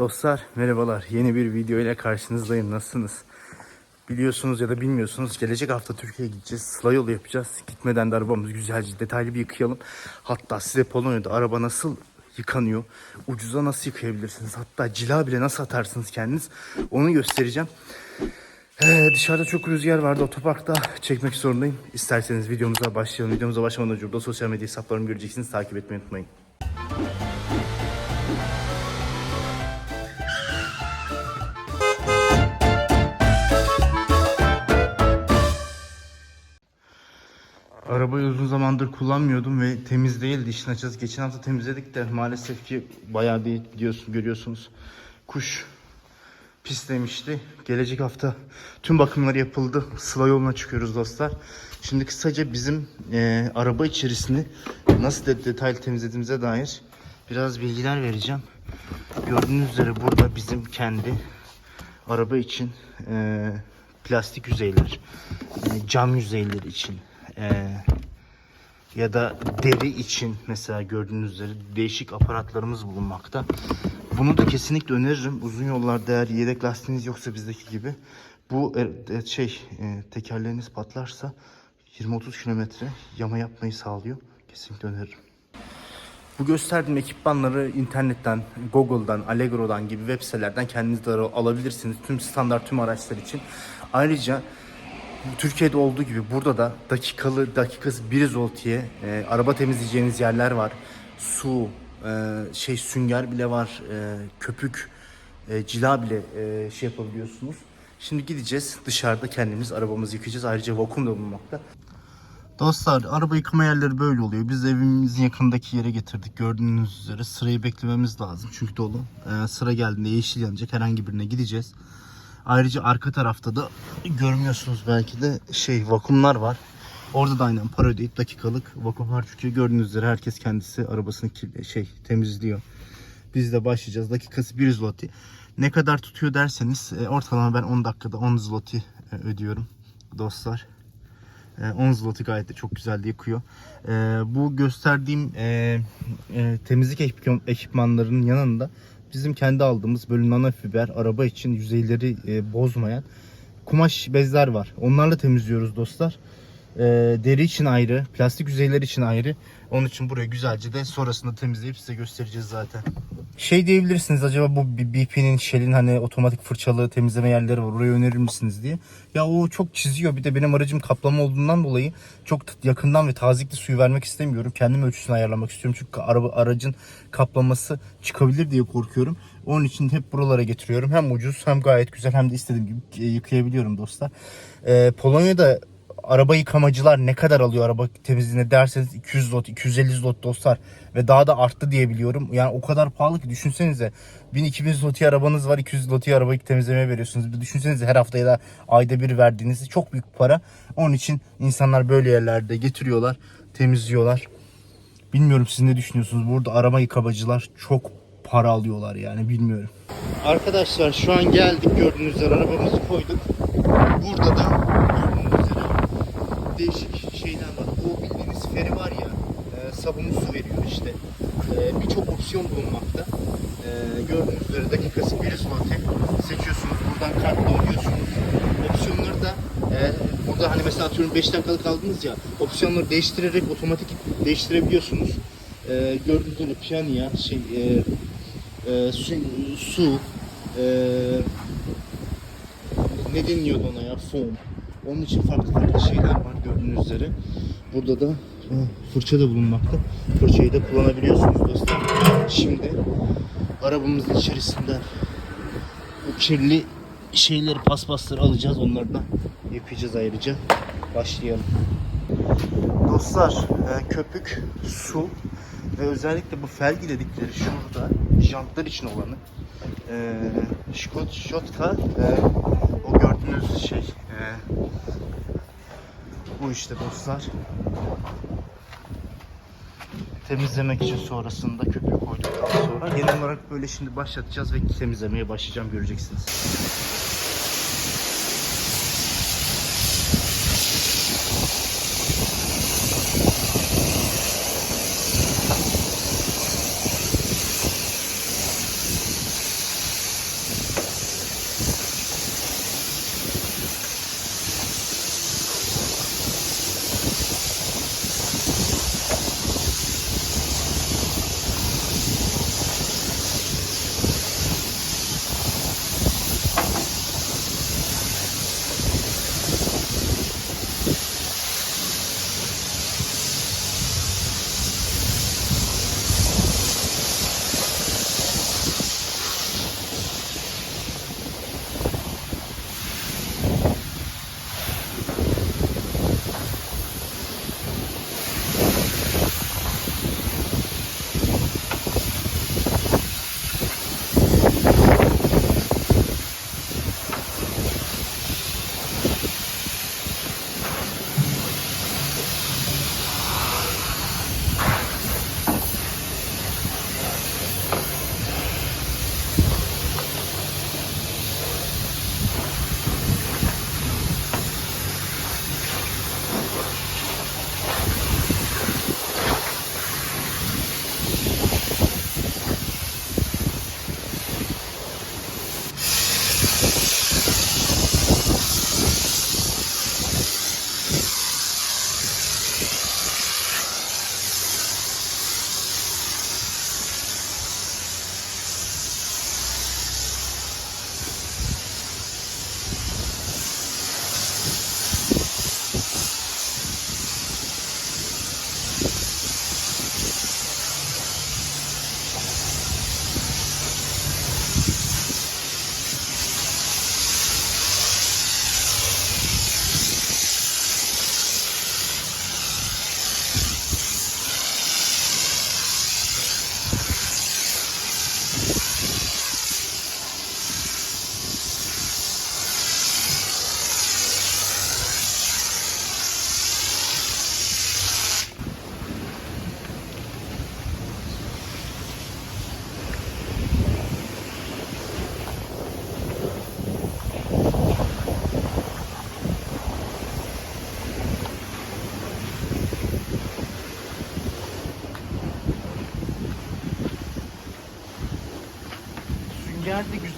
Dostlar merhabalar. Yeni bir video ile karşınızdayım. Nasılsınız? Biliyorsunuz ya da bilmiyorsunuz gelecek hafta Türkiye'ye gideceğiz. Sıla yolu yapacağız. Gitmeden de arabamızı güzelce detaylı bir yıkayalım. Hatta size Polonya'da araba nasıl yıkanıyor, ucuza nasıl yıkayabilirsiniz, hatta cila bile nasıl atarsınız kendiniz onu göstereceğim. Ee, dışarıda çok rüzgar vardı otoparkta çekmek zorundayım. İsterseniz videomuza başlayalım. Videomuza başlamadan önce burada sosyal medya hesaplarımı göreceksiniz. Takip etmeyi unutmayın. Arabayı uzun zamandır kullanmıyordum ve temiz değildi işin açıkçası. Geçen hafta temizledik de maalesef ki bayağı değil biliyorsun, görüyorsunuz. Kuş pislemişti. Gelecek hafta tüm bakımları yapıldı. Sıla yoluna çıkıyoruz dostlar. Şimdi kısaca bizim e, araba içerisini nasıl de, detaylı temizlediğimize dair biraz bilgiler vereceğim. Gördüğünüz üzere burada bizim kendi araba için e, plastik yüzeyler, e, cam yüzeyleri için e, ya da deri için mesela gördüğünüz üzere değişik aparatlarımız bulunmakta. Bunu da kesinlikle öneririm. Uzun yollarda eğer yedek lastiğiniz yoksa bizdeki gibi bu e, e, şey e, tekerleriniz patlarsa 20-30 kilometre yama yapmayı sağlıyor. Kesinlikle öneririm. Bu gösterdiğim ekipmanları internetten, Google'dan, Allegro'dan gibi web sitelerden kendiniz de alabilirsiniz. Tüm standart tüm araçlar için. Ayrıca Türkiye'de olduğu gibi burada da dakikalı dakikası 1 zoltiye e, araba temizleyeceğiniz yerler var. Su, e, şey sünger bile var, e, köpük, e, cila bile e, şey yapabiliyorsunuz. Şimdi gideceğiz dışarıda kendimiz arabamızı yıkayacağız. Ayrıca vakum da bulunmakta. Dostlar araba yıkama yerleri böyle oluyor. Biz evimizin yakındaki yere getirdik. Gördüğünüz üzere sırayı beklememiz lazım. Çünkü dolu. Ee, sıra geldiğinde yeşil yanacak. Herhangi birine gideceğiz. Ayrıca arka tarafta da görmüyorsunuz belki de şey vakumlar var. Orada da aynen para ödeyip dakikalık vakumlar çünkü gördüğünüz üzere herkes kendisi arabasını şey temizliyor. Biz de başlayacağız. Dakikası 1 zloty. Ne kadar tutuyor derseniz e, ortalama ben 10 dakikada 10 zloty e, ödüyorum dostlar. E, 10 zloty gayet de çok güzel. E, bu gösterdiğim e, e, temizlik ekip- ekipmanlarının yanında bizim kendi aldığımız böyle nanofiber araba için yüzeyleri e, bozmayan kumaş bezler var. Onlarla temizliyoruz dostlar. E, deri için ayrı, plastik yüzeyler için ayrı. Onun için buraya güzelce de sonrasında temizleyip size göstereceğiz zaten. Şey diyebilirsiniz acaba bu BP'nin Shell'in hani otomatik fırçalı temizleme yerleri var. Orayı önerir misiniz diye. Ya o çok çiziyor. Bir de benim aracım kaplama olduğundan dolayı çok yakından ve tazikli suyu vermek istemiyorum. Kendim ölçüsünü ayarlamak istiyorum. Çünkü araba aracın kaplaması çıkabilir diye korkuyorum. Onun için hep buralara getiriyorum. Hem ucuz hem gayet güzel hem de istediğim gibi yıkayabiliyorum dostlar. Ee, Polonya'da araba yıkamacılar ne kadar alıyor araba temizliğine derseniz 200 zlot, 250 zlot dostlar ve daha da arttı diye biliyorum. Yani o kadar pahalı ki düşünsenize 1000-2000 zloty arabanız var 200 zloty arabayı temizlemeye veriyorsunuz. Bir düşünsenize her hafta ya da ayda bir verdiğiniz çok büyük para. Onun için insanlar böyle yerlerde getiriyorlar, temizliyorlar. Bilmiyorum siz ne düşünüyorsunuz? Burada araba yıkamacılar çok para alıyorlar yani bilmiyorum. Arkadaşlar şu an geldik gördüğünüz üzere arabamızı koyduk. Burada da değişik şeyler var. Bu bildiğiniz feri var ya e, sabunlu su veriyor işte. E, Birçok opsiyon bulunmakta. E, gördüğünüz üzere dakikası 1 zloty seçiyorsunuz. Buradan kartla ödüyorsunuz. Opsiyonları da e, burada hani mesela atıyorum 5 dakikalık aldınız ya opsiyonları değiştirerek otomatik değiştirebiliyorsunuz. E, gördüğünüz üzere piyano şey e, e, su, su e, ne deniliyordu ona ya foam. Onun için farklı farklı şeyler var gördüğünüz üzere. Burada da e, fırça da bulunmakta. Fırçayı da kullanabiliyorsunuz dostlar. Şimdi arabamızın içerisinde bu kirli şeyleri paspasları alacağız. Onları da yıkayacağız ayrıca. Başlayalım. Dostlar e, köpük, su ve özellikle bu felgi dedikleri şurada jantlar için olanı e, Şkot, şotka e, o gördüğünüz şey bu işte dostlar temizlemek için sonrasında köpüğü koyduktan sonra genel olarak böyle şimdi başlatacağız ve temizlemeye başlayacağım göreceksiniz.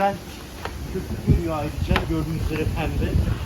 Güzel köpük veriyor ayrıca gördüğünüz üzere pembe.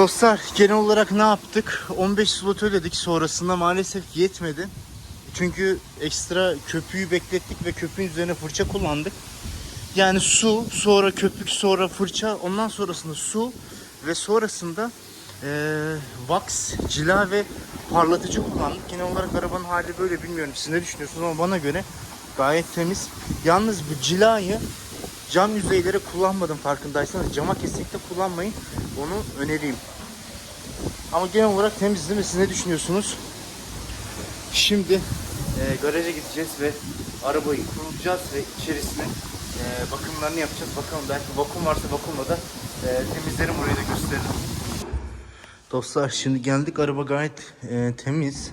Dostlar genel olarak ne yaptık? 15 slot ödedik sonrasında maalesef yetmedi. Çünkü ekstra köpüğü beklettik ve köpüğün üzerine fırça kullandık. Yani su, sonra köpük, sonra fırça, ondan sonrasında su ve sonrasında eee wax, cila ve parlatıcı kullandık. Genel olarak arabanın hali böyle bilmiyorum siz ne düşünüyorsunuz ama bana göre gayet temiz. Yalnız bu cilayı cam yüzeylere kullanmadım farkındaysanız. Cama kesinlikle kullanmayın. Onu önereyim. Ama genel olarak temiz değil mi? Siz ne düşünüyorsunuz? Şimdi e, garaja gideceğiz ve arabayı kurulacağız ve içerisine e, bakımlarını yapacağız. Bakalım belki vakum varsa vakumla da e, temizlerim orayı da gösteririm. Dostlar şimdi geldik araba gayet e, temiz.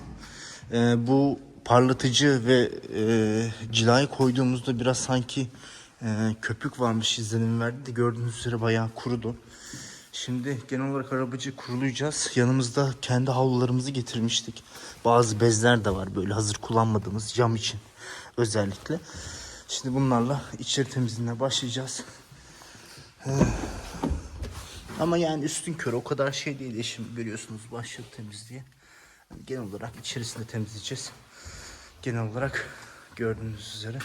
E, bu parlatıcı ve e, cilayı koyduğumuzda biraz sanki e, köpük varmış izlenimi verdi de gördüğünüz üzere bayağı kurudu. Şimdi genel olarak arabacı kurulayacağız. Yanımızda kendi havlularımızı getirmiştik. Bazı bezler de var böyle hazır kullanmadığımız cam için özellikle. Şimdi bunlarla içeri temizliğine başlayacağız. Ama yani üstün körü o kadar şey değil. Eşim görüyorsunuz başladı temizliğe. Yani genel olarak içerisinde temizleyeceğiz. Genel olarak gördüğünüz üzere.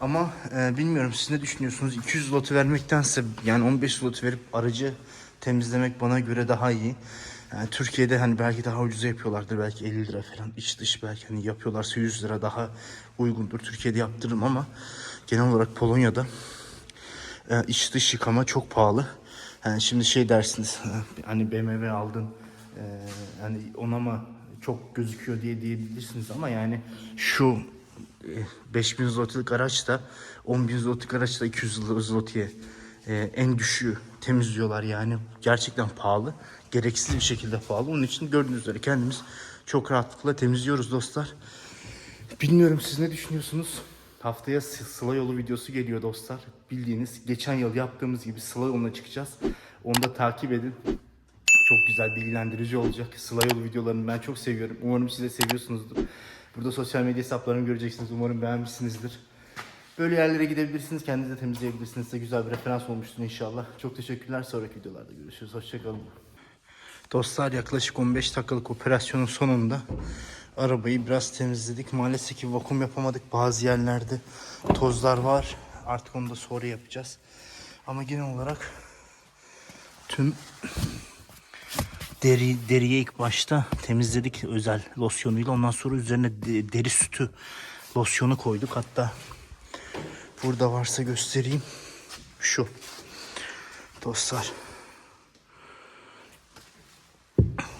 Ama e, bilmiyorum siz ne düşünüyorsunuz? 200 zloty vermektense yani 15 zloty verip aracı temizlemek bana göre daha iyi. Yani Türkiye'de hani belki daha ucuza yapıyorlardır. Belki 50 lira falan. iç dış belki hani yapıyorlarsa 100 lira daha uygundur. Türkiye'de yaptırırım ama genel olarak Polonya'da e, iç dış yıkama çok pahalı. Yani şimdi şey dersiniz hani BMW aldın e, hani ona mı çok gözüküyor diye diyebilirsiniz ama yani şu e, 5000 zlotylik araç da 10.000 zlotylik araç da 200 zlotyye e, en düşüğü temizliyorlar yani gerçekten pahalı gereksiz bir şekilde pahalı onun için gördüğünüz üzere kendimiz çok rahatlıkla temizliyoruz dostlar bilmiyorum siz ne düşünüyorsunuz Haftaya Sıla yolu videosu geliyor dostlar. Bildiğiniz geçen yıl yaptığımız gibi Sıla yoluna çıkacağız. Onu da takip edin. Çok güzel bilgilendirici olacak. Sıla yolu videolarını ben çok seviyorum. Umarım siz de seviyorsunuzdur. Burada sosyal medya hesaplarımı göreceksiniz. Umarım beğenmişsinizdir. Böyle yerlere gidebilirsiniz. Kendinizi temizleyebilirsiniz. Size güzel bir referans olmuştur inşallah. Çok teşekkürler. Sonraki videolarda görüşürüz. Hoşçakalın. Dostlar yaklaşık 15 dakikalık operasyonun sonunda arabayı biraz temizledik. Maalesef ki vakum yapamadık. Bazı yerlerde tozlar var. Artık onu da sonra yapacağız. Ama genel olarak tüm deri deriye ilk başta temizledik özel losyonuyla. Ondan sonra üzerine de- deri sütü losyonu koyduk. Hatta burada varsa göstereyim. Şu. Dostlar.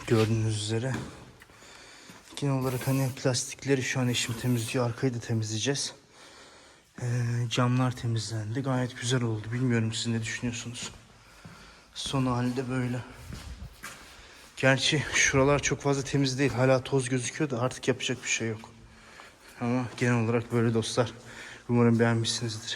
Gördüğünüz üzere. Genel olarak hani plastikleri şu an eşim temizliyor. Arkayı da temizleyeceğiz. Ee, camlar temizlendi. Gayet güzel oldu. Bilmiyorum siz ne düşünüyorsunuz. Son halde böyle. Gerçi şuralar çok fazla temiz değil. Hala toz gözüküyor da artık yapacak bir şey yok. Ama genel olarak böyle dostlar. Umarım beğenmişsinizdir.